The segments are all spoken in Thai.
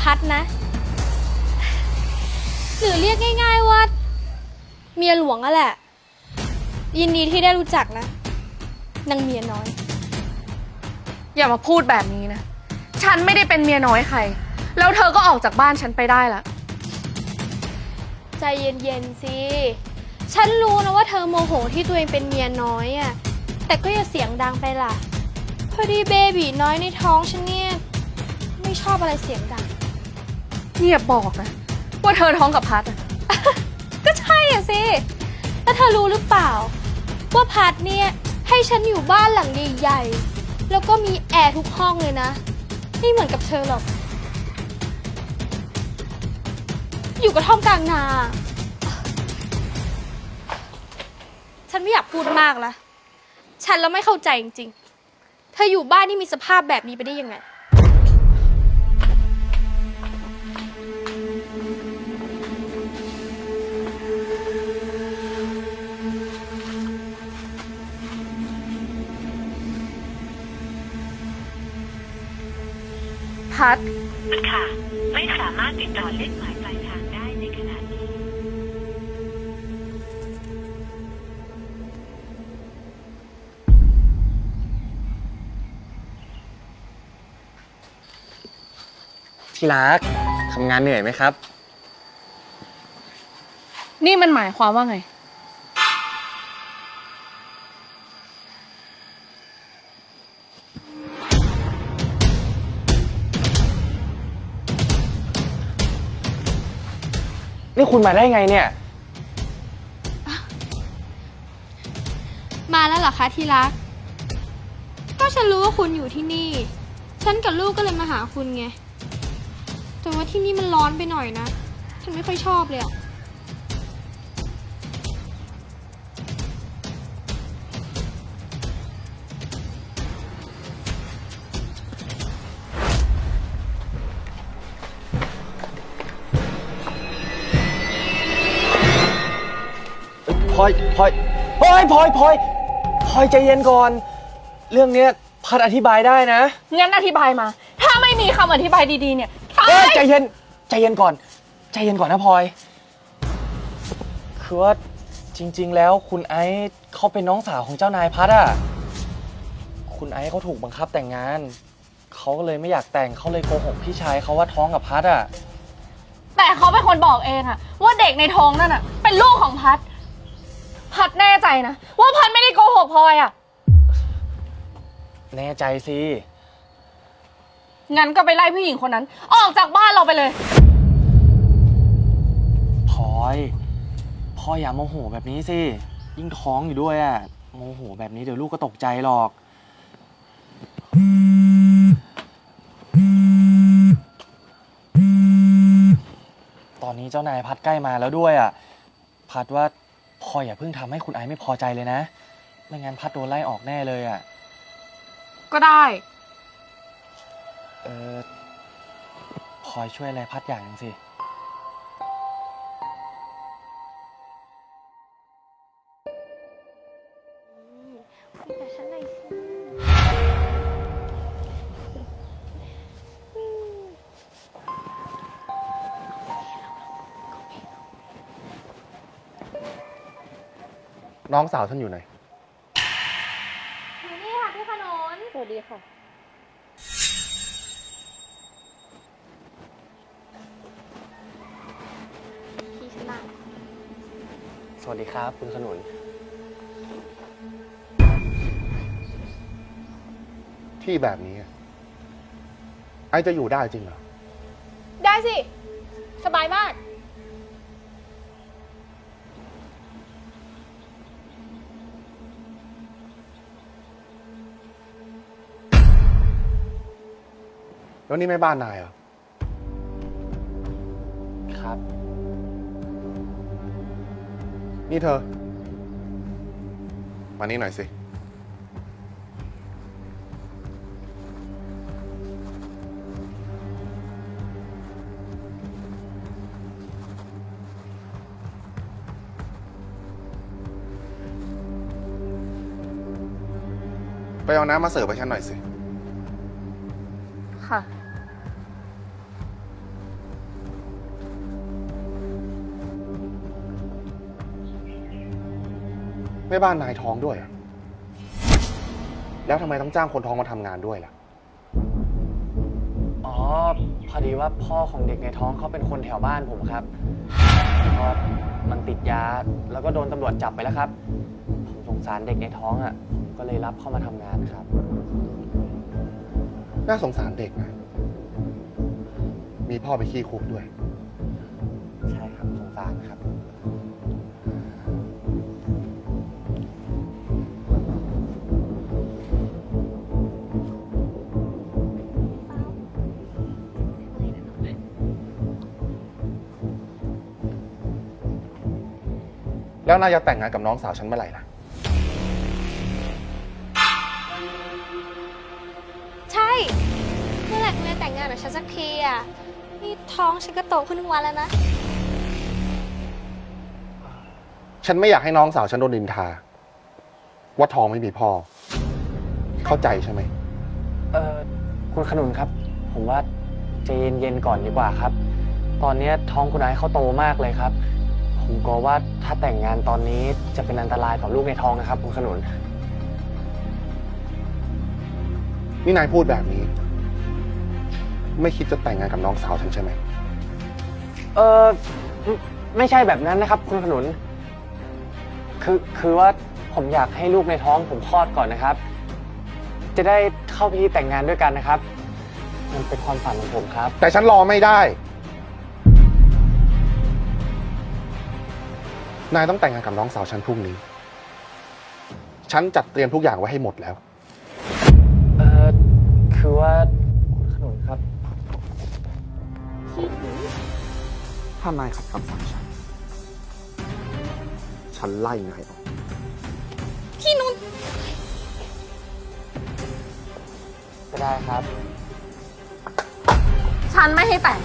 พัดนะ หรือเรียกง่าย ๆว่า เมียหลวงอะแหละ ยินดีที่ได้รู้จักนะนางเมียน้อย อย่ามาพูดแบบนี้นะ ฉันไม่ได้เป็นเมียน้อยใคร แล้วเธอก็ออกจากบ้านฉันไปได้ละ ใจเย็นๆสิ ฉันรู้นะว่าเธอโมโหที่ตัวเองเป็นเมียน้อยอะแต่ก็อย่าเสียงดังไปล่ะ พอดีเบบีน้อยในท้องฉันเนี่ย ไม่ชอบอะไรเสียงดัง เงียบบอกนะ ว่าเธอท้องกับพัดอะก็ใช่อะสิ แล้วเธอรู้หรือเปล่า ว่าพัดเนี่ย ให้ฉันอยู่บ้านหลังใหญ่ๆ แล้วก็มีแอร์ทุกห้องเลยนะ ไม่เหมือนกับเธอหรอก อยู่กระท่อมกลางนา ฉันไม่อยากพูดมากละฉันแล้วไม่เข้าใจจริงๆ เธออยู่บ้านนี่มีสภาพแบบนี้ไปได้ยังไง พัดค่ะ ไม่สามารถติดต่อเลขหมายปลายทางได้ในขณะนี้ ที่รักทำงานเหนื่อยไหมครับ นี่มันหมายความว่าไง นี่คุณมาได้ไงเนี่ย มาแล้วเหรอคะที่รัก ก็ฉันรู้ว่าคุณอยู่ที่นี่ ฉันกับลูกก็เลยมาหาคุณไง แต่ว่าที่นี่มันร้อนไปหน่อยนะ ฉันไม่ค่อยชอบเลยอะ พลอยพลอยพลอยพลอยพลอยพลอยใจเย็นก่อน เรื่องเนี้ยพัดอธิบายได้นะงั้นอธิบายมา ถ้าไม่มีคำอธิบายดีๆเนี่ยตาเอ้ยยใจเย็นใจเย็นก่อน ใจเย็นก่อนนะพลอยคือว่าจริง ๆ แล้วคุณไอซ์เขาเป็นน้องสาวของเจ้านายพัดอะคุณไอซ์เขาถูกบังคับแต่งงานเขาก็เลยไม่อยากแต่งเขาเลยโกหกพี่ชายเขาว่าท้องกับพัดอะ แต่เขาเป็นคนบอกเองอะว่าเด็กในท้องนั่นอะเป็นลูกของพัด พัดแน่ใจนะ ว่าพัดไม่ได้โกหกพลอยอะแน่ใจสิ งั้นก็ไปไล่ผู้หญิงคนนั้น ออกจากบ้านเราไปเลย พลอยพ่ออย่าโมโหแบบนี้สิ ยิ่งท้องอยู่ด้วยอะโมโหแบบนี้เดี๋ยวลูกก็ตกใจหรอก ตอนนี้เจ้านายพัดใกล้มาแล้วด้วยอะพัดว่า พ่ออย่าเพิ่งทำให้คุณไอซ์ไม่พอใจเลยนะ ไม่งั้นพัดโดนไล่ออกแน่เลยอะก็ได้ เออพลอยช่วยอะไรพัดอย่างหนึงสิ น้องสาวท่านอยู่ไหน อยู่นี่ค่ะพี่ขนนสวัสดีค่ะ พี่ฉันมาสวัสดีครับ คุณขนุน ที่แบบนี้ไอจะอยู่ได้จริงเหรอ ได้สิ สบายมาก แล้วนี่แม่บ้านนายเหรอ ครับ นี่เธอ มานี่หน่อยสิ ไปเอาน้ำมาเสิร์ฟให้ฉันหน่อยสิ ค่ะ ม่บ้านนายท้องด้วยอะแล้วทำไมต้องจ้างคนท้องมาทำงานด้วยล่ะ อ๋อ พอดีว่าพ่อของเด็กในท้องเขาเป็นคนแถวบ้านผมครับพอมันติดยาแล้วก็โดนตำรวจจับไปแล้วครับ ผมสงสารเด็กในท้องอะผมก็เลยรับเข้ามาทำงานครับ น่าสงสารเด็กนะ มีพ่อไปขี้คุกด้วย แล้วนายจะแต่งงานกับน้องสาวฉันเมื่อไหร่ล่ะ ใช่เมื่อไหร่คุณจะแต่งงานกับฉันสักทีอะนี่ท้องฉันก็โตขึ้นทุกวันแล้วนะ ฉันไม่อยากให้น้องสาวฉันโดนนินทา ว่าท้องไม่มีพ่อ เข้าใจใช่ไหม เออคุณขนุนครับ ผมว่าใจเย็นๆก่อนดีกว่าครับ ตอนเนี้ยท้องคุณไอซ์เขาโตมากเลยครับ ผมกลัวว่าถ้าแต่งงานตอนนี้จะเป็นอันตรายต่อลูกในท้องนะครับ คุณขนุน นี่นายพูดแบบนี้ ไม่คิดจะแต่งงานกับน้องสาวฉันใช่ไหม เออไม่ไม่ใช่แบบนั้นนะครับ คุณขนุน คือคือว่าผมอยากให้ลูกในท้องผมคลอดก่อนนะครับ จะได้เข้าพิธีแต่งงานด้วยกันนะครับ มันเป็นความฝันของผมครับ แต่ฉันรอไม่ได้ นายต้องแต่งงานกับน้องสาวฉันพรุ่งนี้ ฉันจัดเตรียมทุกอย่างไว้ให้หมดแล้ว เออคือว่าคุณขนุนครับ ถ้านายขัดคำสั่งฉัน ฉันไล่นายออกก็ได้ครับ ฉันไม่ให้แต่ง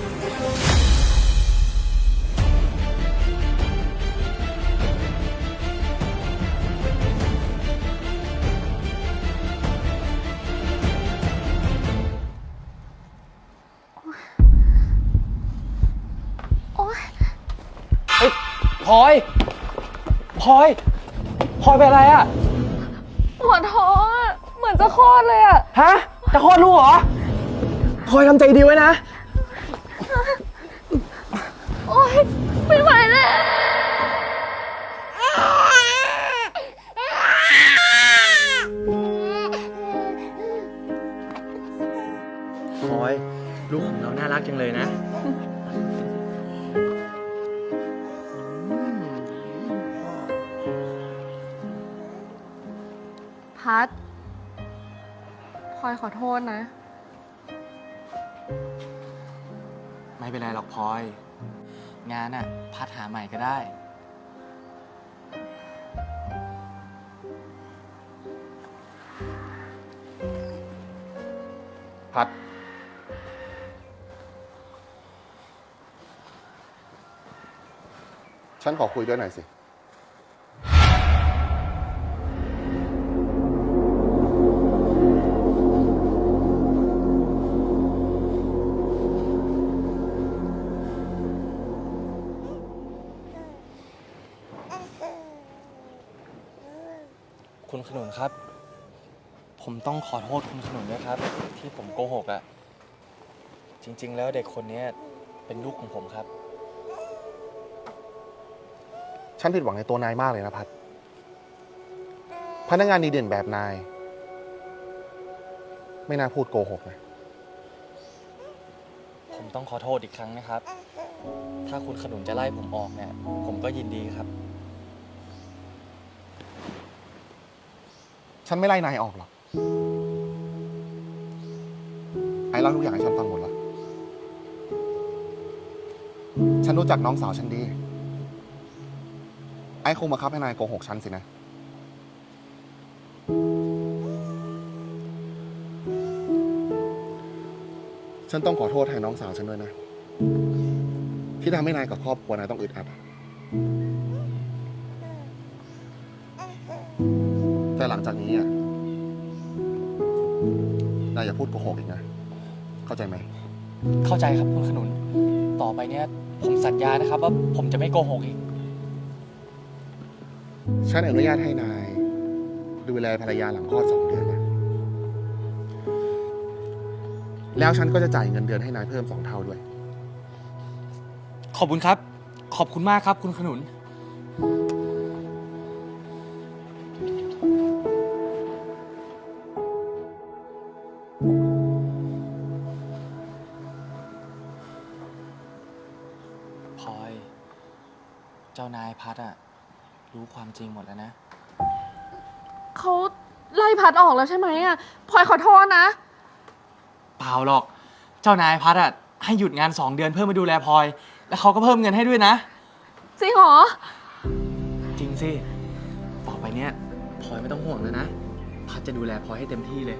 พลอยพลอยพลอยเป็นอะไรอะปวดท้องอะเหมือนจะคลอดเลยอะฮะ จะคลอดลูกเหรอพลอยทำใจดีไว้นะ โอ๊ยไม่ไหวแล้ว พลอย ลูกของเราน่ารักจังเลยนะ พัดพลอยขอโทษนะ ไม่เป็นไรหรอกพลอย งานอะพัดหาใหม่ก็ได้ พัด ฉันขอคุยด้วยหน่อยสิ คุณขนุนครับ ผมต้องขอโทษคุณขนุนด้วยครับ ที่ผมโกหกอะจริง ๆ แล้วเด็กคนเนี้ยเป็นลูกของผมครับ ฉันผิดหวังในตัวนายมากเลยนะพัดพนักงานดีเด่นแบบนาย ไม่น่าพูดโกหกนะผมต้องขอโทษอีกครั้งนะครับ ถ้าคุณขนุนจะไล่ผมออกเนี่ย ผมก็ยินดีครับ ฉันไม่ไล่นายออกหรอก ไอ้เล่าทุกอย่างให้ฉันฟังหมดล้วฉันรู้จักน้องสาวฉันดี ไอ้คงมาคับให้นายโกหกฉันสินะ ฉันต้องขอโทษแทนน้องสาวฉันด้วยนะ ที่ทำให้นายกับครอบครัวนายต้องอึดอัด หลังจากนี้อะนายอย่าพูดโกหกอีกนะ เข้าใจไหม เข้าใจครับคุณขนุน ต่อไปเนี่ยผมสัญญานะครับ ว่าผมจะไม่โกหกอีก ฉันอนุญาตให้นายแลภรรยาหลังคลอดสองเดือนนะ แล้วฉันก็จะจ่ายเงินเดือนให้นายเพิ่มสองเท่าด้วย ขอบคุณครับ ขอบคุณมากครับ คุณขนุน พัดอะรู้ความจริงหมดแล้วนะ เขาไล่พัดออกแล้วใช่ไหมอะพลอยขอโทษนะ เปล่าหรอก เจ้านายพัดอะให้หยุดงานสองเดือนเพื่อมาดูแลพลอย แล้วเขาก็เพิ่มเงินให้ด้วยนะ จริงเหรอ จริงสิต่อไปเนี้ยพลอยไม่ต้องห่วงแล้วนะ พัดจะดูแลพลอยให้เต็มที่เลย